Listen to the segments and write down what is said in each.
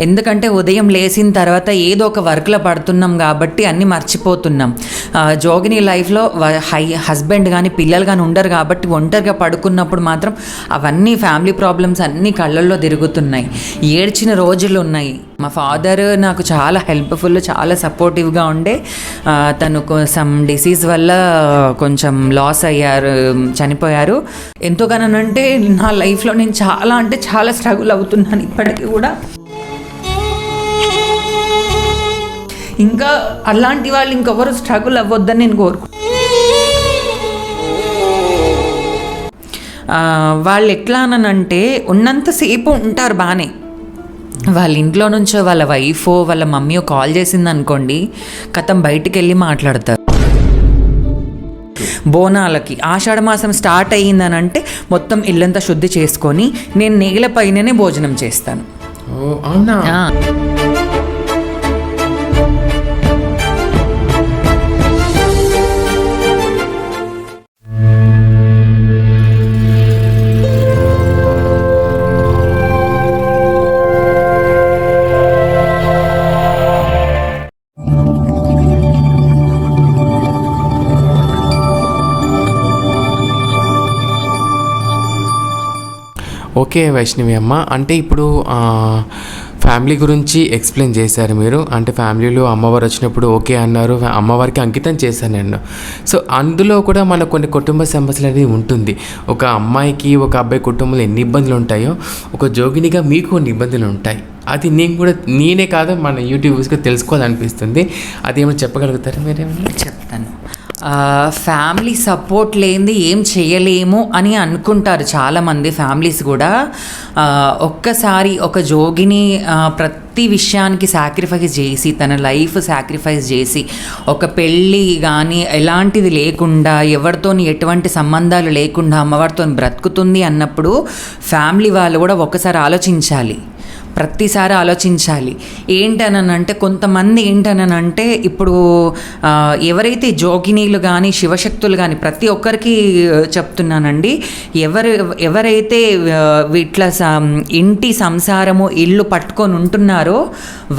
ఎందుకంటే ఉదయం లేచిన తర్వాత ఏదో ఒక వర్క్లో పడుతున్నాం కాబట్టి అన్నీ మర్చిపోతున్నాం. జోగిని లైఫ్లో హై హస్బెండ్ కానీ పిల్లలు కానీ ఉండరు కాబట్టి ఒంటరిగా పడుకున్నప్పుడు మాత్రం అవన్నీ ఫ్యామిలీ ప్రాబ్లమ్స్ అన్నీ కళ్ళల్లో తిరుగుతున్నాయి. ఏడ్చిన రోజులు ఉన్నాయి. మా ఫాదర్ నాకు చాలా హెల్ప్ఫుల్ చాలా సపోర్టివ్గా ఉండే. తను సమ్ డిసీజ్ వల్ల కొంచెం లాస్ అయ్యారు చనిపోయారు. ఎంతోగానంటే నా లైఫ్లో నేను చాలా అంటే చాలా స్ట్రగుల్ అవుతున్నాను ఇప్పటికీ కూడా. ఇంకా అలాంటి వాళ్ళు ఇంకెవరు స్ట్రగుల్ అవ్వద్దని నేను కోరుకు వాళ్ళు ఎట్లా అనంటే ఉన్నంతసేపు ఉంటారు బాగానే వాళ్ళ ఇంట్లో నుంచో వాళ్ళ వైఫ్ వాళ్ళ మమ్మీ కాల్ చేసింది అనుకోండి కథం బయటికి వెళ్ళి మాట్లాడతారు. బోనాలకి ఆషాఢ మాసం స్టార్ట్ అయ్యిందనంటే మొత్తం ఇల్లంతా శుద్ధి చేసుకొని నేను నేల పైననే భోజనం చేస్తాను. అవునా? ఓకే వైష్ణవి అమ్మ. అంటే ఇప్పుడు ఫ్యామిలీ గురించి ఎక్స్ప్లెయిన్ చేశారు మీరు. అంటే ఫ్యామిలీలో అమ్మవారు వచ్చినప్పుడు ఓకే అన్నారు. అమ్మవారికి అంకితం చేశాను నేను. సో అందులో కూడా మన కొన్ని కుటుంబ సమస్యలు అనేది ఉంటుంది. ఒక అమ్మాయికి ఒక అబ్బాయి కుటుంబంలో ఎన్ని ఇబ్బందులు ఉంటాయో ఒక జోగినిగా మీకు కొన్ని ఇబ్బందులు ఉంటాయి. అది నేను కూడా నేనే కాదు మన యూట్యూబ్స్గా తెలుసుకోవాలనిపిస్తుంది. అదేమో చెప్పగలుగుతారా మీరేమన్నా చెప్తాను. ఫ్యామిలీ సపోర్ట్ లేనిది ఏం చేయలేము అని అనుకుంటారు చాలామంది ఫ్యామిలీస్ కూడా. ఒక్కసారి ఒక జోగిని ప్రతి విషయానికి సాక్రిఫైస్ చేసి తన లైఫ్ సాక్రిఫైస్ చేసి ఒక పెళ్ళి కానీ ఎలాంటిది లేకుండా ఎవరితోని ఎటువంటి సంబంధాలు లేకుండా అమ్మవారితో బ్రతుకుతుంది అన్నప్పుడు ఫ్యామిలీ వాళ్ళు కూడా ఒక్కసారి ఆలోచించాలి. ప్రతిసారి ఆలోచించాలి. ఏంటనంటే కొంతమంది ఏంటనంటే ఇప్పుడు ఎవరైతే జోగినీలు కానీ శివశక్తులు కానీ ప్రతి ఒక్కరికి చెప్తున్నానండి. ఎవరు ఎవరైతే వీట్లా ఇంటి సంసారము ఇల్లు పట్టుకొని ఉంటున్నారో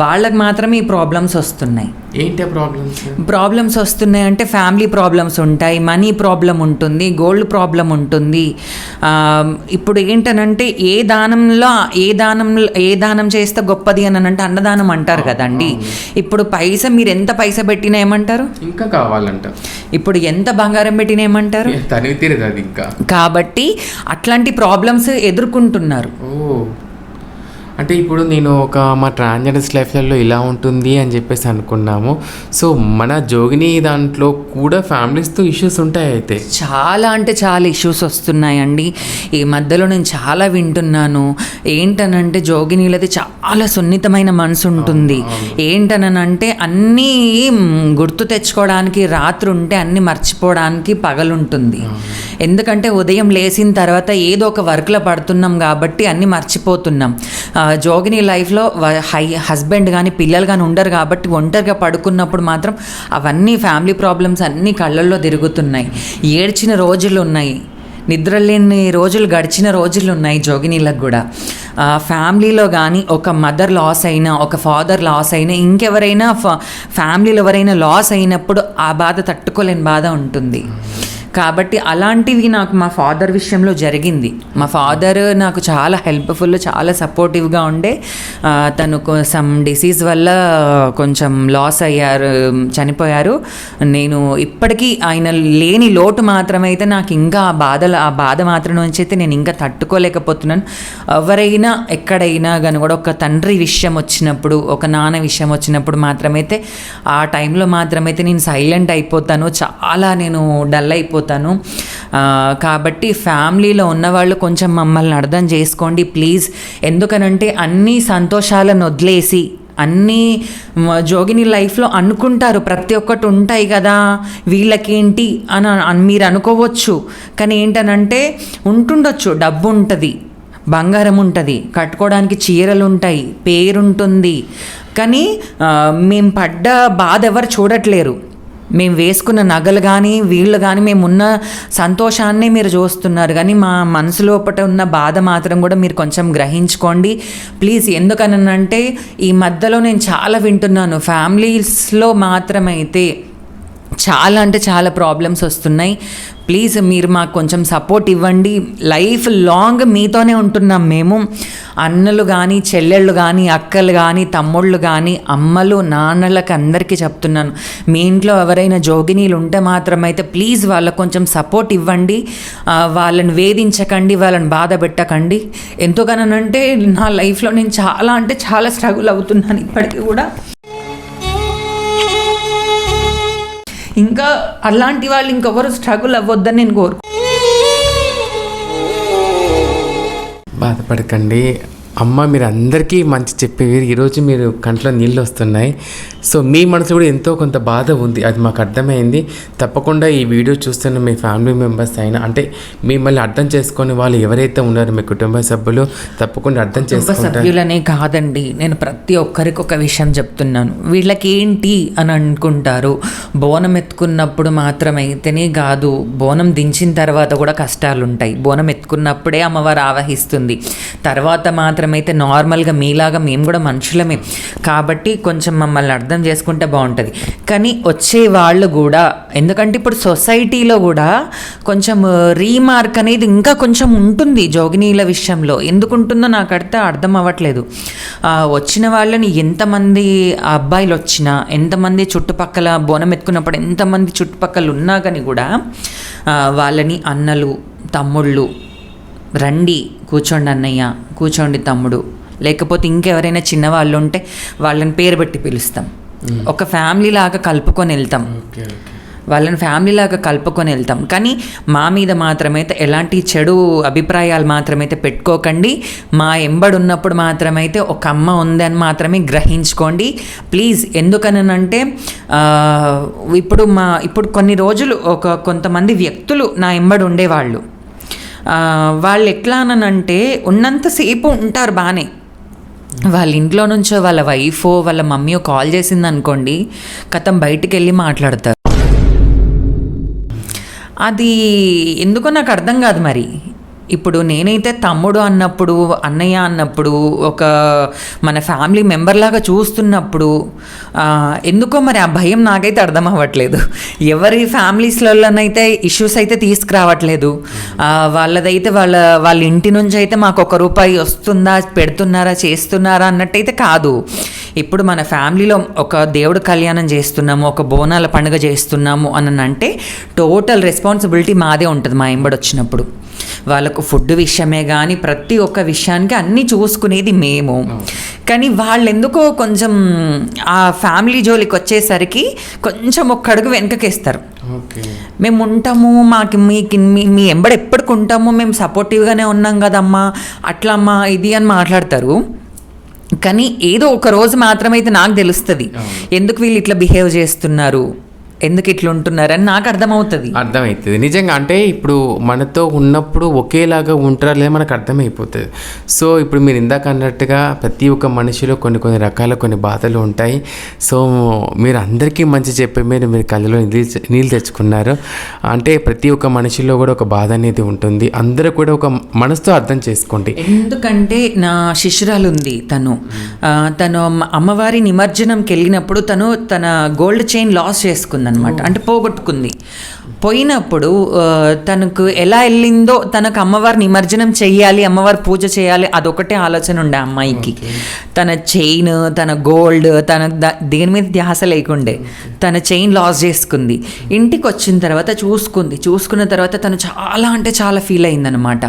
వాళ్ళకి మాత్రమే ఈ ప్రాబ్లమ్స్ వస్తున్నాయి. ఏంటి ప్రాబ్లమ్స్ ప్రాబ్లమ్స్ వస్తున్నాయి అంటే ఫ్యామిలీ ప్రాబ్లమ్స్ ఉంటాయి మనీ ప్రాబ్లం ఉంటుంది గోల్డ్ ప్రాబ్లం ఉంటుంది. ఇప్పుడు ఏంటనంటే ఏ దానంలో ఏ దానంలో ఏ దానం చేస్తే గొప్పది అని అంటే అన్నదానం అంటారు కదండి. ఇప్పుడు పైస మీరు ఎంత పైస పెట్టినా ఏమంటారు? ఇంకా కావాలంట. ఇప్పుడు ఎంత బంగారం పెట్టినా ఏమంటారు? ఇంకా. కాబట్టి అట్లాంటి ప్రాబ్లమ్స్ ఎదుర్కొంటున్నారు. అంటే ఇప్పుడు నేను ఒక మా ట్రాన్స్జెండర్స్ లైఫ్లలో ఇలా ఉంటుంది అని చెప్పేసి అనుకున్నాము. సో మన జోగిని దాంట్లో కూడా ఫ్యామిలీస్తో ఇష్యూస్ ఉంటాయి అయితే. చాలా అంటే చాలా ఇష్యూస్ వస్తున్నాయండి. ఈ మధ్యలో నేను చాలా వింటున్నాను. ఏంటనంటే జోగినీలది చాలా సున్నితమైన మనసు ఉంటుంది. ఏంటనంటే అన్నీ గుర్తు తెచ్చుకోవడానికి రాత్రి ఉంటే అన్నీ మర్చిపోవడానికి పగలుంటుంది. ఎందుకంటే ఉదయం లేచిన తర్వాత ఏదో ఒక వర్క్లో పడుతున్నాం కాబట్టి అన్నీ మర్చిపోతున్నాం. జోగిని లైఫ్లో హై హస్బెండ్ కానీ పిల్లలు కానీ ఉండరు కాబట్టి ఒంటరిగా పడుకున్నప్పుడు మాత్రం అవన్నీ ఫ్యామిలీ ప్రాబ్లమ్స్ అన్నీ కళ్ళల్లో తిరుగుతున్నాయి. ఏడ్చిన రోజులు ఉన్నాయి. నిద్ర లేని రోజులు గడిచిన రోజులు ఉన్నాయి జోగినీలకు కూడా. ఫ్యామిలీలో కానీ ఒక మదర్ లాస్ అయినా ఒక ఫాదర్ లాస్ అయినా ఇంకెవరైనా ఫ్యామిలీలో ఎవరైనా లాస్ అయినప్పుడు ఆ బాధ తట్టుకోలేని బాధ ఉంటుంది. కాబట్టి అలాంటివి నాకు మా ఫాదర్ విషయంలో జరిగింది. మా ఫాదర్ నాకు చాలా హెల్ప్ఫుల్ చాలా సపోర్టివ్గా ఉండే. తను సమ్ డిసీజ్ వల్ల కొంచెం లాస్ అయ్యారు చనిపోయారు. నేను ఇప్పటికీ ఆయన లేని లోటు మాత్రమైతే నాకు ఇంకా ఆ బాధలు ఆ బాధ మాత్రం నుంచి అయితే నేను ఇంకా తట్టుకోలేకపోతున్నాను. ఎవరైనా ఎక్కడైనా కానీ కూడా ఒక తండ్రి విషయం వచ్చినప్పుడు ఒక నాన్న విషయం వచ్చినప్పుడు మాత్రమైతే ఆ టైంలో మాత్రమైతే నేను సైలెంట్ అయిపోతాను. చాలా నేను డల్ అయిపోతాను. ఆ, కాబట్టి ఫ్యామిలీలో ఉన్నవాళ్ళు కొంచెం మమ్మల్ని అర్థం చేసుకోండి ప్లీజ్. ఎందుకనంటే అన్ని సంతోషాలను వదిలేసి అన్నీ జోగిని లైఫ్లో అనుకుంటారు. ప్రతి ఒక్కటి ఉంటాయి కదా. వీళ్ళకేంటి అని మీరు అనుకోవచ్చు. కానీ ఏంటనంటే ఉంటుండొచ్చు. డబ్బు ఉంటుంది బంగారం ఉంటుంది కట్టుకోవడానికి చీరలు ఉంటాయి పేరుంటుంది. కానీ మేము పడ్డ బాధ ఎవరు చూడట్లేరు. మేము వేసుకున్న నగలు కానీ వీళ్ళు కానీ మేమున్న సంతోషాన్ని మీరు చూస్తున్నారు. కానీ మా మనసులోపట ఉన్న బాధ మాత్రం కూడా మీరు కొంచెం గ్రహించుకోండి. ప్లీజ్ ఎందుకనంటే ఈ మధ్యలో నేను చాలా వింటున్నాను. ఫ్యామిలీస్లో మాత్రమైతే చాలా అంటే చాలా ప్రాబ్లమ్స్ వస్తున్నాయి. ప్లీజ్ మీరు మాకు కొంచెం సపోర్ట్ ఇవ్వండి. లైఫ్ లాంగ్ మీతోనే ఉంటున్నాం మేము. అన్నలు కానీ చెల్లెళ్ళు కానీ అక్కలు కానీ తమ్ముళ్ళు కానీ అమ్మలు నాన్నలకు అందరికీ చెప్తున్నాను. మీ ఇంట్లో ఎవరైనా జోగినీలు ఉంటే మాత్రమైతే ప్లీజ్ వాళ్ళకు కొంచెం సపోర్ట్ ఇవ్వండి. వాళ్ళని వేధించకండి వాళ్ళని బాధ పెట్టకండి. ఎంతోగానంటే నా లైఫ్లో నేను చాలా అంటే చాలా స్ట్రగుల్ అవుతున్నాను ఇప్పటికీ కూడా. ఇంకా అలాంటి వాళ్ళు ఇంకెవరు స్ట్రగుల్ అవ్వద్దని నేను కోరుకు బాధపడకండి. అమ్మ మీరు అందరికీ మంచి చెప్పేవి ఈరోజు మీరు కంట్లో నీళ్ళు వస్తున్నాయి. సో మీ మనసు కూడా ఎంతో కొంత బాధ ఉంది. అది మాకు అర్థమైంది. తప్పకుండా ఈ వీడియో చూస్తున్న మీ ఫ్యామిలీ మెంబర్స్ అయినా అంటే మిమ్మల్ని అర్థం చేసుకొని వాళ్ళు ఎవరైతే ఉన్నారో మీ కుటుంబ సభ్యులు తప్పకుండా అర్థం చేసుకుంటారు. సభ్యులనే కాదండి నేను ప్రతి ఒక్కరికి ఒక విషయం చెప్తున్నాను. వీళ్ళకి ఏంటి అని అనుకుంటారు? బోనం ఎత్తుకున్నప్పుడు మాత్రమైతేనే కాదు బోనం దించిన తర్వాత కూడా కష్టాలు ఉంటాయి బోనం ఎత్తుకున్నప్పుడే అమ్మవారు ఆవహిస్తుంది. తర్వాత మాత్రమైతే నార్మల్గా మీలాగా మేము కూడా మనుషులమే. కాబట్టి కొంచెం మమ్మల్ని అర్థం చేసుకుంటే బాగుంటుంది. కానీ వచ్చే వాళ్ళు కూడా ఎందుకంటే ఇప్పుడు సొసైటీలో కూడా కొంచెం రీమార్క్ అనేది ఇంకా కొంచెం ఉంటుంది జోగినీల విషయంలో. ఎందుకు ఉంటుందో నాకు అడితే అర్థం అవ్వట్లేదు. వచ్చిన వాళ్ళని ఎంతమంది అబ్బాయిలు వచ్చినా ఎంతమంది చుట్టుపక్కల బోనం ఎత్తుకున్నప్పుడు ఎంతమంది చుట్టుపక్కల ఉన్నా కానీ కూడా వాళ్ళని అన్నలు తమ్ముళ్ళు రండి కూర్చోండి అన్నయ్య కూర్చోండి తమ్ముడు. లేకపోతే ఇంకెవరైనా చిన్నవాళ్ళు ఉంటే వాళ్ళని పేరు పెట్టి పిలుస్తాం. ఒక ఫ్యామిలీ లాగా కలుపుకొని వెళ్తాం. వాళ్ళని ఫ్యామిలీ లాగా కలుపుకొని వెళ్తాం. కానీ మా మీద మాత్రమైతే ఎలాంటి చెడు అభిప్రాయాలు మాత్రమైతే పెట్టుకోకండి. మా ఎంబడి ఉన్నప్పుడు మాత్రమైతే ఒక అమ్మ ఉందని మాత్రమే గ్రహించుకోండి. ప్లీజ్ ఎందుకనంటే ఇప్పుడు మా ఇప్పుడు కొన్ని రోజులు ఒక కొంతమంది వ్యక్తులు నా ఎంబడి ఉండేవాళ్ళు. వాళ్ళు ఎట్లా అనంటే ఉన్నంతసేపు ఉంటారు బాగానే వాళ్ళ ఇంట్లో నుంచో వాళ్ళ వైఫో వాళ్ళ మమ్మీయో కాల్ చేసింది అనుకోండి కథం బయటికి వెళ్ళి మాట్లాడతారు. అది ఎందుకో నాకు అర్థం కాదు మరి. ఇప్పుడు నేనైతే తమ్ముడు అన్నప్పుడు అన్నయ్య అన్నప్పుడు ఒక మన ఫ్యామిలీ మెంబర్ లాగా చూస్తున్నప్పుడు ఎందుకో మరి ఆ భయం నాకైతే అర్థం అవ్వట్లేదు. ఎవరి ఫ్యామిలీస్లలోనైతే ఇష్యూస్ అయితే తీసుకురావట్లేదు. వాళ్ళదైతే వాళ్ళ వాళ్ళ ఇంటి నుంచి అయితే మాకు ఒక రూపాయి వస్తుందా పెడుతున్నారా చేస్తున్నారా అన్నట్టయితే కాదు. ఇప్పుడు మన ఫ్యామిలీలో ఒక దేవుడు కళ్యాణం చేస్తున్నాము ఒక బోనాల పండుగ చేస్తున్నాము అని అంటే టోటల్ రెస్పాన్సిబిలిటీ మాదే ఉంటుంది మా ఎంబడి వచ్చినప్పుడు. వాళ్ళకు ఫుడ్ విషయమే కానీ ప్రతి ఒక్క విషయానికి అన్నీ చూసుకునేది మేము. కానీ వాళ్ళు ఎందుకో కొంచెం ఆ ఫ్యామిలీ జోలికి వచ్చేసరికి కొంచెం ఒక్క అడుగు వెనకకేస్తారు. మేము ఉంటాము మాకు మీకు మీ మీ ఎంబడి ఎప్పటికి ఉంటాము మేము సపోర్టివ్గానే ఉన్నాం కదమ్మా అట్లా అమ్మా ఇది అని మాట్లాడతారు. కానీ ఏదో ఒక రోజు మాత్రమైతే నాకు తెలుస్తుంది. ఎందుకు వీళ్ళు ఇట్లా బిహేవ్ చేస్తున్నారు? ఎందుకు ఇట్లా ఉంటున్నారు అని నాకు అర్థమవుతుంది. అర్థమవుతుంది నిజంగా అంటే ఇప్పుడు మనతో ఉన్నప్పుడు ఒకేలాగా ఉంటారా లేదా మనకు అర్థమైపోతుంది. సో ఇప్పుడు మీరు ఇందాక అన్నట్టుగా ప్రతి ఒక్క మనిషిలో కొన్ని కొన్ని రకాల కొన్ని బాధలు ఉంటాయి. సో మీరు అందరికీ మంచి చెప్పే మీరు మీరు కళ్ళలో నీళ్ళు నీళ్ళు తెచ్చుకున్నారు. అంటే ప్రతి ఒక్క మనిషిలో కూడా ఒక బాధ అనేది ఉంటుంది. అందరూ కూడా ఒక మనసుతో అర్థం చేసుకోండి. ఎందుకంటే నా శిష్యురాలు ఉంది తను తను అమ్మ- అమ్మవారి నిమజ్జనంకి వెళ్ళినప్పుడు తను తన గోల్డ్ చైన్ లాస్ అనమాట అంటే పోగొట్టుకుంది. పోయినప్పుడు తనకు ఎలా వెళ్ళిందో తనకు అమ్మవారి నిమజ్జనం చెయ్యాలి అమ్మవారి పూజ చేయాలి అదొకటే ఆలోచన ఉండే అమ్మాయికి. తన చైన్ తన గోల్డ్ తన ద- దేని మీద ధ్యాస లేకుండే తన చైన్ లాస్ చేసుకుంది. ఇంటికి వచ్చిన తర్వాత చూసుకుంది. చూసుకున్న తర్వాత తను చాలా అంటే చాలా ఫీల్ అయిందనమాట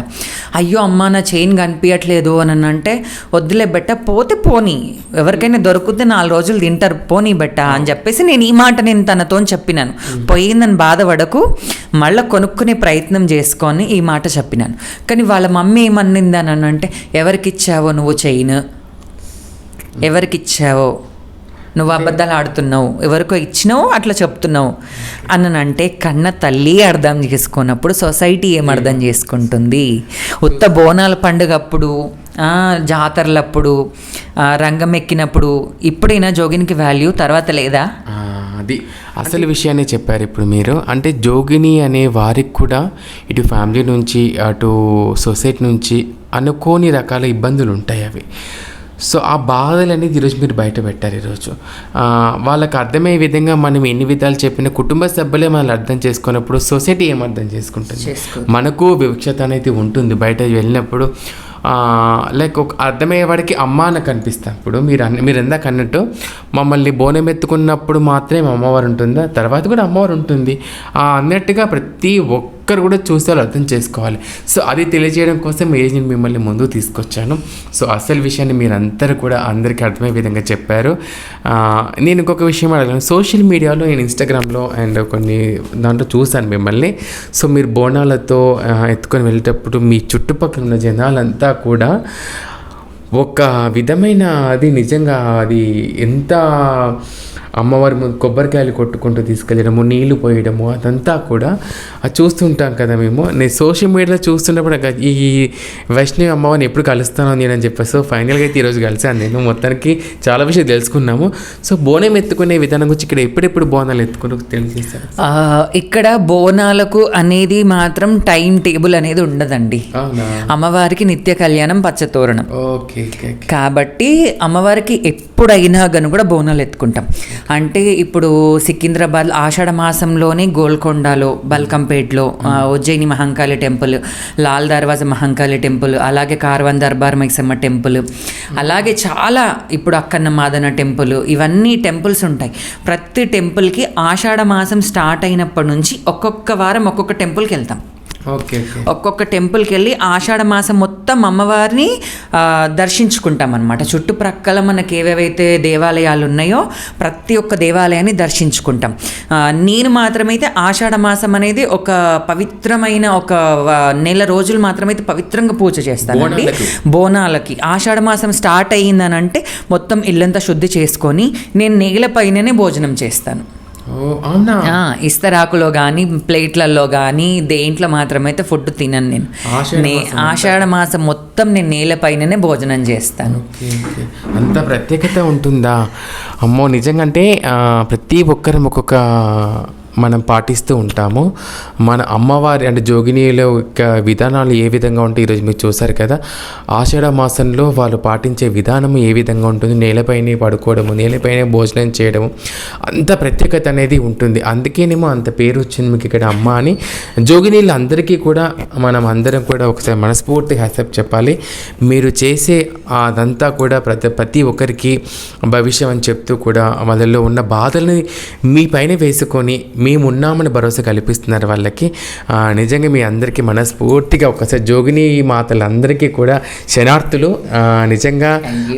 అయ్యో అమ్మ నా చైన్ కనిపించట్లేదు అని అంటే వద్దులే బెట్ట పోతే పోనీ. ఎవరికైనా దొరికితే నాలుగు రోజులు తింటారు పోనీ బెట్ట అని చెప్పేసి నేను ఈ మాట నేను తనతో చెప్పినాను. పోయిందని బాధపడకు మళ్ళీ కొనుక్కునే ప్రయత్నం చేసుకొని ఈ మాట చెప్పినాను. కానీ వాళ్ళ మమ్మీ ఏమన్నిందని అని అంటే ఎవరికి ఇచ్చావో నువ్వు చైన్ ఎవరికి ఇచ్చావో నువ్వు అబద్ధాలు ఆడుతున్నావు. ఎవరికో ఇచ్చినావు అట్లా చెప్తున్నావు. అనంటే కన్న తల్లి అర్థం చేసుకున్నప్పుడు సొసైటీ ఏం అర్థం చేసుకుంటుంది? ఉత్త బోనాల పండుగప్పుడు ఆ, జాతరలప్పుడు రంగం ఎక్కినప్పుడు ఇప్పుడైనా జోగినికి వాల్యూ తర్వాత లేదా? అది. అసలు విషయాన్ని చెప్పారు ఇప్పుడు మీరు. అంటే జోగిని అనే వారికి కూడా ఇటు ఫ్యామిలీ నుంచి అటు సొసైటీ నుంచి అనుకోని రకాల ఇబ్బందులు ఉంటాయి అవి. సో ఆ బాధలు అనేది ఈరోజు మీరు బయట పెట్టారు ఈరోజు. వాళ్ళకి అర్థమయ్యే విధంగా మనం ఎన్ని విధాలు చెప్పిన కుటుంబ సభ్యులే మనల్ని అర్థం చేసుకున్నప్పుడు సొసైటీ ఏం అర్థం చేసుకుంటుంది? చేసుకో మనకు వివక్షత అనేది ఉంటుంది బయట వెళ్ళినప్పుడు. లైక్ ఒక అర్థమయ్యేవాడికి అమ్మ అని కనిపిస్తాం ఇప్పుడు మీరు అన్న మీరు ఎందాక అన్నట్టు మమ్మల్ని బోనం ఎత్తుకున్నప్పుడు మాత్రమే అమ్మవారు ఉంటుంది తర్వాత కూడా అమ్మవారు ఉంటుంది. అన్నట్టుగా ప్రతి ఒక్కరు కూడా చూస్తే వాళ్ళు అర్థం చేసుకోవాలి. సో అది తెలియజేయడం కోసం ఏజ్ నేను మిమ్మల్ని ముందు తీసుకొచ్చాను. సో అసలు విషయాన్ని మీరందరూ కూడా అందరికీ అర్థమయ్యే విధంగా చెప్పారు. నేను ఇంకొక విషయం అడగలను సోషల్ మీడియాలో నేను ఇన్స్టాగ్రామ్లో అండ్ కొన్ని దాంట్లో చూశాను మిమ్మల్ని. సో మీరు బోనాలతో ఎత్తుకొని వెళ్ళేటప్పుడు మీ చుట్టుపక్కల ఉన్న జనాలంతా కూడా ఒక విధమైన అది నిజంగా అది ఎంత అమ్మవారి ముందు కొబ్బరికాయలు కొట్టుకుంటూ తీసుకెళ్ళడము నీళ్ళు పోయడము అదంతా కూడా అది చూస్తుంటాం కదా మేము. నేను సోషల్ మీడియాలో చూస్తున్నప్పుడు నాకు ఈ వైష్ణవి అమ్మవారిని ఎప్పుడు కలుస్తాను నేను అని చెప్పి సో ఫైనల్గా అయితే ఈరోజు కలిసాను నేను. మొత్తానికి చాలా విషయం తెలుసుకున్నాము. సో బోనం ఎత్తుకునే విధానం గురించి ఇక్కడ ఎప్పుడెప్పుడు బోనాలు ఎత్తుకుని తెలియజేస్తారు? ఆ, ఇక్కడ బోనాలకు అనేది మాత్రం టైం టేబుల్ అనేది ఉండదండి. అమ్మవారికి నిత్య కళ్యాణం పచ్చతోరణం ఓకే. కాబట్టి అమ్మవారికి ఎప్పుడైనా గను కూడా బోనాలు ఎత్తుకుంటాం. అంటే ఇప్పుడు సికింద్రాబాద్ ఆషాఢ మాసంలోనే గోల్కొండలో బల్కంపేట్లో ఉజ్జయిని మహంకాళి టెంపుల్ లాల్ దర్వాజ మహంకాళి టెంపుల్ అలాగే కార్వన్ దర్బార్ మైసమ్మ టెంపుల్ అలాగే చాలా ఇప్పుడు అక్కన్న మాదన టెంపుల్ ఇవన్నీ టెంపుల్స్ ఉంటాయి. ప్రతి టెంపుల్కి ఆషాఢ మాసం స్టార్ట్ అయినప్పటి నుంచి ఒక్కొక్క వారం ఒక్కొక్క టెంపుల్కి వెళ్తాం. ఒక్కొక్క టెంపుల్కి వెళ్ళి ఆషాఢ మాసం మొత్తం అమ్మవారిని దర్శించుకుంటాం అనమాట చుట్టుప్రక్కల మనకి ఏవేవైతే దేవాలయాలు ఉన్నాయో ప్రతి ఒక్క దేవాలయాన్ని దర్శించుకుంటాం. నేను మాత్రమైతే ఆషాఢ మాసం అనేది ఒక పవిత్రమైన ఒక నెల రోజులు మాత్రమైతే పవిత్రంగా పూజ చేస్తానండి. బోనాలకి. ఆషాఢ మాసం స్టార్ట్ అయ్యిందని అంటే మొత్తం ఇల్లంతా శుద్ధి చేసుకొని నేను నేలపైననే భోజనం చేస్తాను. ఇస్తరాకులో కానీ ప్లేట్లలో కానీ దేంట్లో మాత్రమైతే ఫుడ్ తినను నేను. ఆషాఢ మాసం మొత్తం నేను నేలపైననే భోజనం చేస్తాను. అంత ప్రత్యేకత ఉంటుందా? అమ్మో నిజంగా అంటే ప్రతి ఒక్కరం ఒక్కొక్క మనం పాటిస్తూ ఉంటాము. మన అమ్మవారి అంటే జోగినీల యొక్క విధానాలు ఏ విధంగా ఉంటాయి ఈరోజు మీరు చూసారు కదా. ఆషాఢ మాసంలో వాళ్ళు పాటించే విధానం ఏ విధంగా ఉంటుంది. నేలపైనే పడుకోవడము నేలపైనే భోజనం చేయడము అంత ప్రత్యేకత అనేది ఉంటుంది. అందుకేనేమో అంత పేరు వచ్చింది మీకు ఇక్కడ అమ్మ అని. జోగినీళ్ళు అందరికీ కూడా మనం అందరం కూడా ఒకసారి మనస్ఫూర్తి హ్యాసప్ చెప్పాలి. మీరు చేసే అదంతా కూడా ప్రతి ప్రతి ఒక్కరికి భవిష్యం అని చెప్తూ కూడా వాళ్ళలో ఉన్న బాధల్ని మీ పైన వేసుకొని మేము ఉన్నామని భరోసా కల్పిస్తున్నారు వాళ్ళకి. నిజంగా మీ అందరికీ మనస్ఫూర్తిగా ఒకసారి జోగిని మాతలందరికీ కూడా శనార్థులు నిజంగా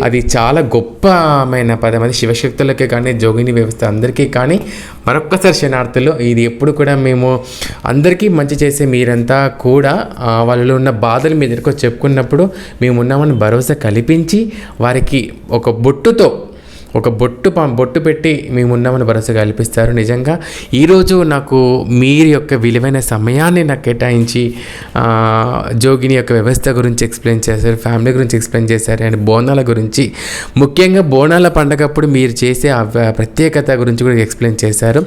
అది చాలా గొప్పమైన పదం. అది శివశక్తులకే కానీ జోగిని వ్యవస్థ అందరికీ కానీ మరొక్కసారి శనార్థులు ఇది ఎప్పుడు కూడా మేము అందరికీ మంచి చేసే మీరంతా కూడా వాళ్ళలో ఉన్న బాధలు మీ దగ్గరకు చెప్పుకున్నప్పుడు మేము ఉన్నామని భరోసా కల్పించి వారికి ఒక బొట్టుతో ఒక బొట్టు పం- బొట్టు పెట్టి మేము ఉన్నామని భరోసా కల్పిస్తారు. నిజంగా ఈరోజు నాకు మీరు యొక్క విలువైన సమయాన్ని నాకు కేటాయించి జోగిని యొక్క వ్యవస్థ గురించి ఎక్స్ప్లెయిన్ చేశారు ఫ్యామిలీ గురించి ఎక్స్ప్లెయిన్ చేశారు అండ్ బోనాల గురించి. ముఖ్యంగా బోనాల పండగప్పుడు మీరు చేసే ఆ ప్రత్యేకత గురించి కూడా ఎక్స్ప్లెయిన్ చేశారు.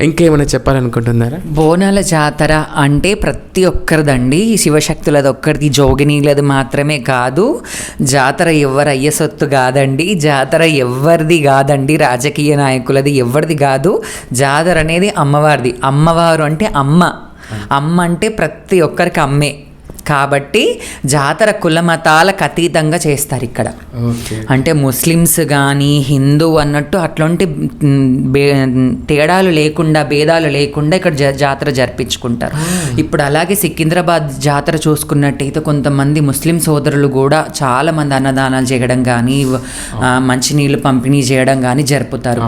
ఇంకేమైనా చెప్పాలనుకుంటున్నారా? బోనాల జాతర అంటే ప్రతి ఒక్కరిదండి. శివశక్తులది ఒక్కరిది జోగినీలది మాత్రమే కాదు. జాతర ఎవరు అయ్యసొత్తు కాదండి. జాతర ఎవరిది కాదండి? రాజకీయ నాయకులది ఎవరిది కాదు? జాతర అనేది అమ్మవారిది. అమ్మవారు అంటే అమ్మ. అమ్మ అంటే ప్రతి ఒక్కరికి అమ్మే. కాబట్టి జాతర కుల మతాలకు అతీతంగా చేస్తారు ఇక్కడ. అంటే ముస్లిమ్స్ కానీ హిందూ అన్నట్టు అట్లాంటి తేడాలు లేకుండా భేదాలు లేకుండా ఇక్కడ జ- జాతర జరిపించుకుంటారు. ఇప్పుడు అలాగే సికింద్రాబాద్ జాతర చూసుకున్నట్టయితే కొంతమంది ముస్లిం సోదరులు కూడా చాలా మంది అన్నదానాలు చేయడం కానీ మంచినీళ్ళు పంపిణీ చేయడం కానీ జరుపుతారు.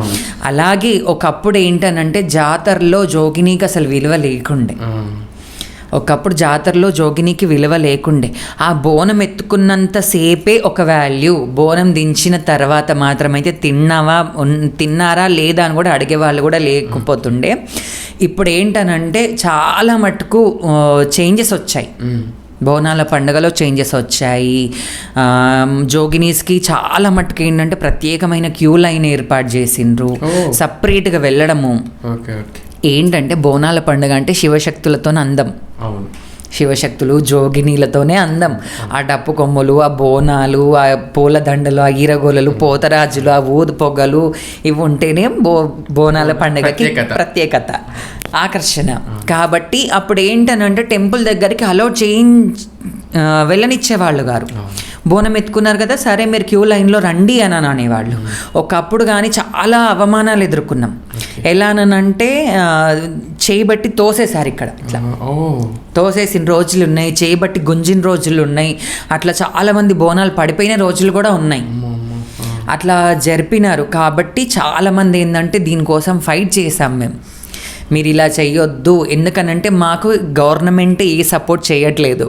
అలాగే ఒకప్పుడు ఏంటనంటే జాతరలో జోగినీకి అసలు విలువ లేకుండే. ఒకప్పుడు జాతరలో జోగినికి విలువ లేకుండే. ఆ బోనం ఎత్తుకున్నంత సేపే ఒక వాల్యూ బోనం దించిన తర్వాత మాత్రమైతే తిన్నావా తిన్నారా లేదా అని కూడా అడిగే వాళ్ళు కూడా లేకపోతుండే. ఇప్పుడు ఏంటనంటే చాలా మటుకు చేంజెస్ వచ్చాయి. బోనాల పండుగలో చేంజెస్ వచ్చాయి. జోగినీస్కి చాలా మట్టుకు ఏంటంటే ప్రత్యేకమైన క్యూ లైన్ ఏర్పాటు చేసిండ్రు. సపరేట్గా వెళ్ళడము. Okay okay. ఏంటంటే బోనాల పండుగ అంటే శివశక్తులతో అందం. అవును. శివశక్తులు జోగినీలతోనే అందం. ఆ డప్పు కొమ్ములు ఆ బోనాలు ఆ పూల దండలు ఆ ఈరగోలలు పోతరాజులు ఆ ఊదు పొగలు ఇవి ఉంటేనే బో బోనాల పండుగకి ప్రత్యేకత. ఆకర్షణ. కాబట్టి అప్పుడు ఏంటనంటే టెంపుల్ దగ్గరికి అలో చేంజ్ వెళ్ళనిచ్చేవాళ్ళు గారు. బోనం ఎత్తుకున్నారు కదా సరే మీరు క్యూ లైన్లో రండి అని అని అనేవాళ్ళు. ఒకప్పుడు కానీ చాలా అవమానాలు ఎదుర్కొన్నాం. ఎలానంటే చేయబట్టి తోసేశారు ఇక్కడ ఇట్లా. తోసేసిన రోజులు ఉన్నాయి చేయబట్టి గుంజిన రోజులు ఉన్నాయి అట్లా చాలామంది బోనాలు పడిపోయిన రోజులు కూడా ఉన్నాయి. అట్లా జరిపినారు. కాబట్టి చాలామంది ఏంటంటే దీనికోసం ఫైట్ చేసాం మేము. మీరు ఇలా చెయ్యొద్దు. ఎందుకనంటే మాకు గవర్నమెంట్ ఏ సపోర్ట్ చేయట్లేదు.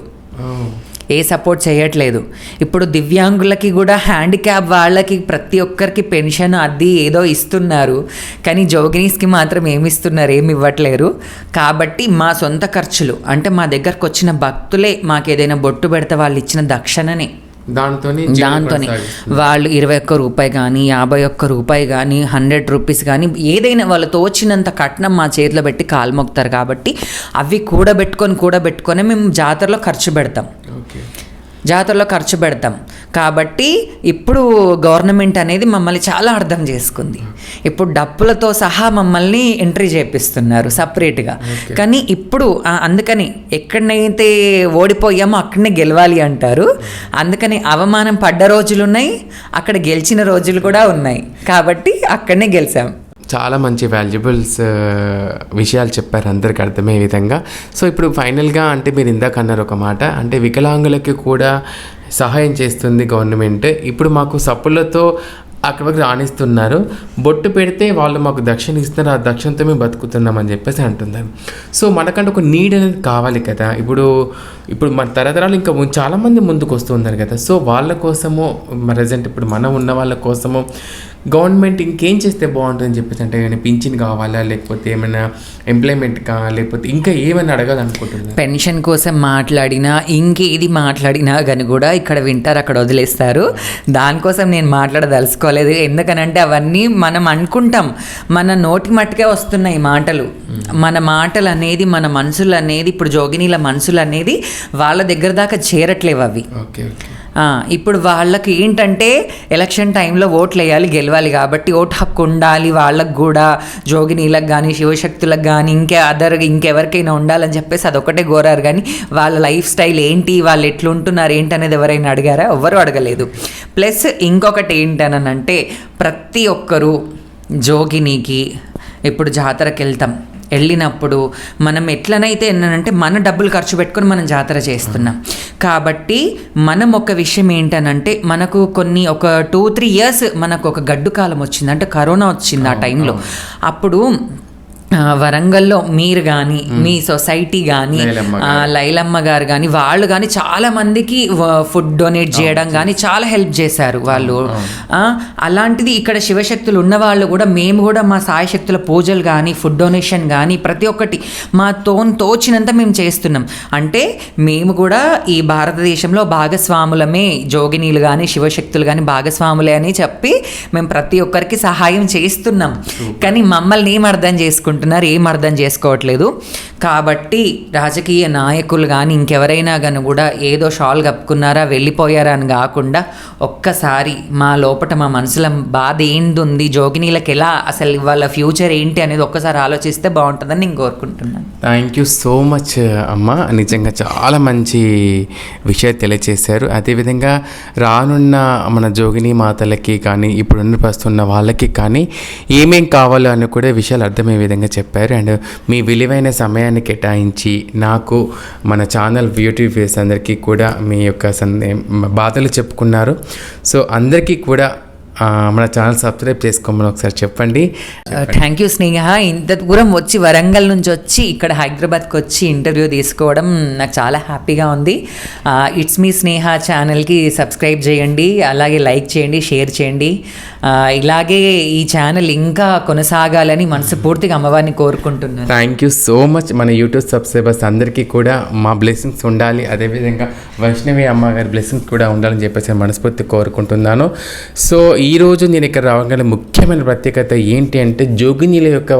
ఏ సపోర్ట్ చేయట్లేదు. ఇప్పుడు దివ్యాంగులకి కూడా హ్యాండిక్యాప్ వాళ్ళకి ప్రతి ఒక్కరికి పెన్షన్ అది ఏదో ఇస్తున్నారు. కానీ జోగినీస్కి మాత్రం ఏమి ఇస్తున్నారు ఏమి ఇవ్వట్లేరు కాబట్టి మా సొంత ఖర్చులు అంటే మా దగ్గరకు వచ్చిన భక్తులే మాకు ఏదైనా బొట్టు పెడితే వాళ్ళు ఇచ్చిన దక్షిణనే. దాంతోనే దాంతోనే వాళ్ళు ఇరవై ఒక్క రూపాయి కానీ యాభై ఒక్క రూపాయి కానీ హండ్రెడ్ రూపీస్ కానీ ఏదైనా వాళ్ళు తోచినంత కట్నం మా చేతిలో పెట్టి కాలు మొక్తారు కాబట్టి అవి కూడబెట్టుకొని కూడబెట్టుకొని మేము జాతరలో ఖర్చు పెడతాం. జాతరలో ఖర్చు పెడతాం. కాబట్టి ఇప్పుడు గవర్నమెంట్ అనేది మమ్మల్ని చాలా అర్థం చేసుకుంది. ఇప్పుడు డప్పులతో సహా మమ్మల్ని ఎంట్రీ చేపిస్తున్నారు సపరేట్గా. కానీ ఇప్పుడు అందుకని ఎక్కడనైతే ఓడిపోయామో అక్కడనే గెలవాలి అంటారు. అందుకని అవమానం పడ్డ రోజులు ఉన్నాయి అక్కడ గెలిచిన రోజులు కూడా ఉన్నాయి. కాబట్టి అక్కడనే గెలిచాం. చాలా మంచి వాల్యుబుల్స్ విషయాలు చెప్పారు అందరికి అర్థమయ్యే విధంగా. సో ఇప్పుడు ఫైనల్గా అంటే మీరు ఇందాక అన్నారు ఒక మాట అంటే వికలాంగులకి కూడా సహాయం చేస్తుంది గవర్నమెంట్. ఇప్పుడు మాకు సప్పులతో అక్కడికి రాణిస్తున్నారు. బొట్టు పెడితే వాళ్ళు మాకు దక్షిణ ఇస్తున్నారు. ఆ దక్షిణతో మేము బతుకుతున్నామని చెప్పేసి అంటున్నారు. సో మనకంటే ఒక నీడ్ అనేది కావాలి కదా. ఇప్పుడు ఇప్పుడు మన తరతరాలు ఇంకా చాలామంది ముందుకు వస్తున్నారు కదా. సో వాళ్ళ కోసము ప్రజెంట్ ఇప్పుడు మనం ఉన్న వాళ్ళ కోసము గవర్నమెంట్ ఇంకేం చేస్తే బాగుంటుందని చెప్పేసి అంటే ఏమైనా పింఛన్ కావాలా? లేకపోతే ఏమైనా ఎంప్లాయ్మెంట్ కా? లేకపోతే ఇంకా ఏమైనా అడగాలనుకుంటున్నారు? పెన్షన్ కోసం మాట్లాడినా ఇంకేది మాట్లాడినా కానీ కూడా ఇక్కడ వింటారు అక్కడ వదిలేస్తారు. దానికోసం నేను మాట్లాడదలుచుకోలేదు. ఎందుకనంటే అవన్నీ మనం అనుకుంటాం. మన నోటి మట్టుకే వస్తున్నాయి మాటలు. మన మాటలు అనేది మన మనసులు అనేది ఇప్పుడు జోగినీల మనసులు అనేది వాళ్ళ దగ్గర దాకా చేరట్లేవు అవి. Okay okay. ఇప్పుడు వాళ్ళకి ఏంటంటే ఎలక్షన్ టైంలో ఓట్లు వేయాలి గెలవాలి కాబట్టి ఓటు హక్కు ఉండాలి. వాళ్ళకు కూడా జోగినీలకు కానీ శివశక్తులకు కానీ ఇంకే అదర్ ఇంకెవరికైనా ఉండాలని చెప్పేసి అదొకటే కోరారు. కానీ వాళ్ళ లైఫ్ స్టైల్ ఏంటి వాళ్ళు ఎట్లుంటున్నారు ఏంటి అనేది ఎవరైనా అడిగారా? ఎవ్వరూ అడగలేదు. ప్లస్ ఇంకొకటి ఏంటనంటే ప్రతి ఒక్కరూ జోగినికి ఇప్పుడు జాతరకి వెళ్తాం వెళ్ళినప్పుడు మనం ఎట్లనైతే ఏంటంటే మన డబ్బులు ఖర్చు పెట్టుకొని మనం జాతర చేస్తున్నాం. కాబట్టి మనం ఒక విషయం ఏంటనంటే మనకు కొన్ని ఒక టూ త్రీ ఇయర్స్ మనకు ఒక గడ్డు కాలం వచ్చింది. అంటే కరోనా వచ్చింది ఆ టైంలో అప్పుడు వరంగల్లో మీరు కానీ మీ సొసైటీ కానీ లైలమ్మ గారు. కానీ వాళ్ళు కానీ చాలా మందికి ఫుడ్ డొనేట్ చేయడం కానీ చాలా హెల్ప్ చేశారు వాళ్ళు. అలాంటిది ఇక్కడ శివశక్తులు ఉన్న వాళ్ళు కూడా మేము కూడా మా సాయి శక్తుల పూజలు కానీ ఫుడ్ డొనేషన్ కానీ ప్రతి ఒక్కటి మా తోన్ తోచినంత మేము చేస్తున్నాం. అంటే మేము కూడా ఈ భారతదేశంలో భాగస్వాములమే జోగినీలు కానీ శివశక్తులు కానీ భాగస్వాములే అని చెప్పి మేము ప్రతి ఒక్కరికి సహాయం చేస్తున్నాం. కానీ మమ్మల్ని ఏం అర్థం చేసుకుంటున్నారు ఏం అర్థం చేసుకోవట్లేదు. కాబట్టి రాజకీయ నాయకులు కానీ ఇంకెవరైనా కానీ కూడా ఏదో షాల్ కప్పుకున్నారా వెళ్ళిపోయారా అని కాకుండా ఒక్కసారి మా లోపట మా మనసులో బాధ ఏంటి ఉంది జోగినీలకు ఎలా అసలు వాళ్ళ ఫ్యూచర్ ఏంటి అనేది ఒక్కసారి ఆలోచిస్తే బాగుంటుందని నేను కోరుకుంటున్నాను. థ్యాంక్ యూ సో మచ్ అమ్మ. నిజంగా చాలా మంచి విషయం తెలియచేశారు. అదేవిధంగా రానున్న మన జోగిని మాతలకి కానీ ఇప్పుడున్న ప్రస్తున్న వాళ్ళకి కానీ ఏమేం కావాలో అని కూడా విషయాలు అర్థమయ్యే విధంగా చెప్పారు. అండ్ మీ విలువైన సమయాన్ని కేటాయించి నాకు మన ఛానల్ బ్యూటీ ఫేస్ అందరికీ కూడా మీ యొక్క సందే బాధలు చెప్పుకున్నారు. సో అందరికీ కూడా మన ఛానల్ సబ్స్క్రైబ్ చేసుకోమని ఒకసారి చెప్పండి. Thank you Sneha. ఇంత దూరం వచ్చి వరంగల్ నుంచి వచ్చి ఇక్కడ హైదరాబాద్కి వచ్చి ఇంటర్వ్యూ తీసుకోవడం నాకు చాలా హ్యాపీగా ఉంది. ఇట్స్ మీ స్నేహ ఛానల్కి సబ్స్క్రైబ్ చేయండి అలాగే లైక్ చేయండి షేర్ చేయండి. ఇలాగే ఈ ఛానల్ ఇంకా కొనసాగాలని మనస్ఫూర్తిగా అమ్మవారిని కోరుకుంటున్నాను. థ్యాంక్ యూ సో మచ్ మన యూట్యూబ్ సబ్స్క్రైబర్స్ అందరికీ కూడా మా బ్లెస్సింగ్స్ ఉండాలి. అదేవిధంగా వైష్ణవి అమ్మగారి బ్లెస్సింగ్స్ కూడా ఉండాలని చెప్పేసి మనస్ఫూర్తి కోరుకుంటున్నాను. సో ఈరోజు నేను ఇక్కడ రావగల ముఖ్యమైన ప్రత్యేకత ఏంటి అంటే జోగినీల యొక్క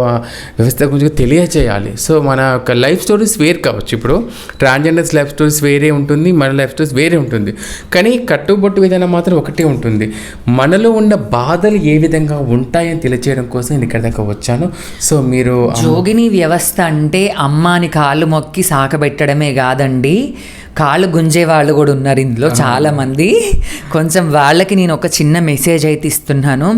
వ్యవస్థ గురించి తెలియచేయాలి. సో మన యొక్క లైఫ్ స్టోరీస్ వేరు కావచ్చు. ఇప్పుడు ట్రాన్స్జెండర్స్ లైఫ్ స్టోరీస్ వేరే ఉంటుంది మన లైఫ్ స్టోరీస్ వేరే ఉంటుంది. కానీ కట్టుబొట్టు విధానం మాత్రం ఒకటే ఉంటుంది. మనలో ఉన్న బాధలు ఏ విధంగా ఉంటాయని తెలియచేయడం కోసం నేను ఇక్కడ దాకా వచ్చాను. సో మీరు జోగిని వ్యవస్థ అంటే అమ్మాని కాళ్ళు మొక్కి సాకబెట్టడమే కాదండి. కాళ్ళు గుంజే వాళ్ళు కూడా ఉన్నారు ఇందులో చాలా మంది కొంచెం వాళ్ళకి నేను ఒక చిన్న మెసేజ్ అయితే ఇస్తున్నాను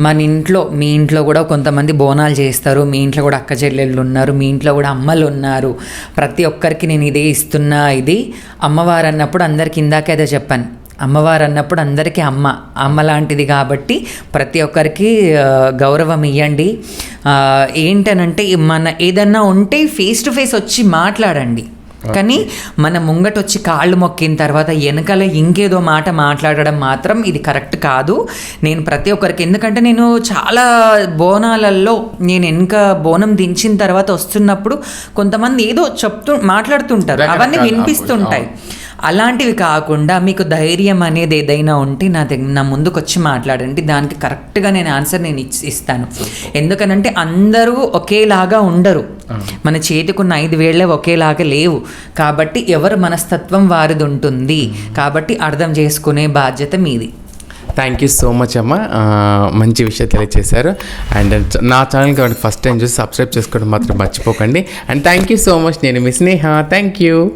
మన ఇంట్లో మీ ఇంట్లో కూడా కొంతమంది బోనాలు చేస్తారు. మీ ఇంట్లో కూడా అక్క చెల్లెళ్ళు ఉన్నారు. మీ ఇంట్లో కూడా అమ్మలు ఉన్నారు. ప్రతి ఒక్కరికి నేను ఇదే ఇస్తున్నా ఇది. అమ్మవారు అన్నప్పుడు అందరికి ఇందాకే అదే చెప్పాను. అమ్మవారు అన్నప్పుడు అందరికీ అమ్మ. అమ్మ లాంటిది కాబట్టి ప్రతి ఒక్కరికి గౌరవం ఇవ్వండి ఏంటనంటే మన ఏదన్నా ఉంటే ఫేస్ టు ఫేస్ వచ్చి మాట్లాడండి. కానీ మన ముంగట వచ్చి కాళ్ళు మొక్కిన తర్వాత వెనకాల ఇంకేదో మాట మాట్లాడడం మాత్రం ఇది కరెక్ట్ కాదు. నేను ప్రతి ఒక్కరికి ఎందుకంటే నేను చాలా బోనాలలో నేను వెనక బోనం దించిన తర్వాత వస్తున్నప్పుడు కొంతమంది ఏదో చెప్తూ మాట్లాడుతుంటారు. అవన్నీ వినిపిస్తుంటాయి. అలాంటివి కాకుండా మీకు ధైర్యం అనేది ఏదైనా ఉంటే నా దగ్గర నా ముందుకు వచ్చి మాట్లాడండి. దానికి కరెక్ట్గా నేను ఆన్సర్ నేను ఇచ్చి- ఇస్తాను. ఎందుకనంటే అందరూ ఒకేలాగా ఉండరు. మన చేతికున్న ఐదు వేళ్ళే ఒకేలాగా లేవు. కాబట్టి ఎవరి మనస్తత్వం వారిది ఉంటుంది. కాబట్టి అర్థం చేసుకునే బాధ్యత మీది. థ్యాంక్ యూ సో మచ్ అమ్మ. మంచి విషయం తెలియజేశారు అండ్ నా ఛానల్ కాబట్టి ఫస్ట్ టైం చూసి సబ్స్క్రైబ్ చేసుకోవడం మాత్రం మర్చిపోకండి. And thank you so much. నేను మీ స్నేహ. Thank you.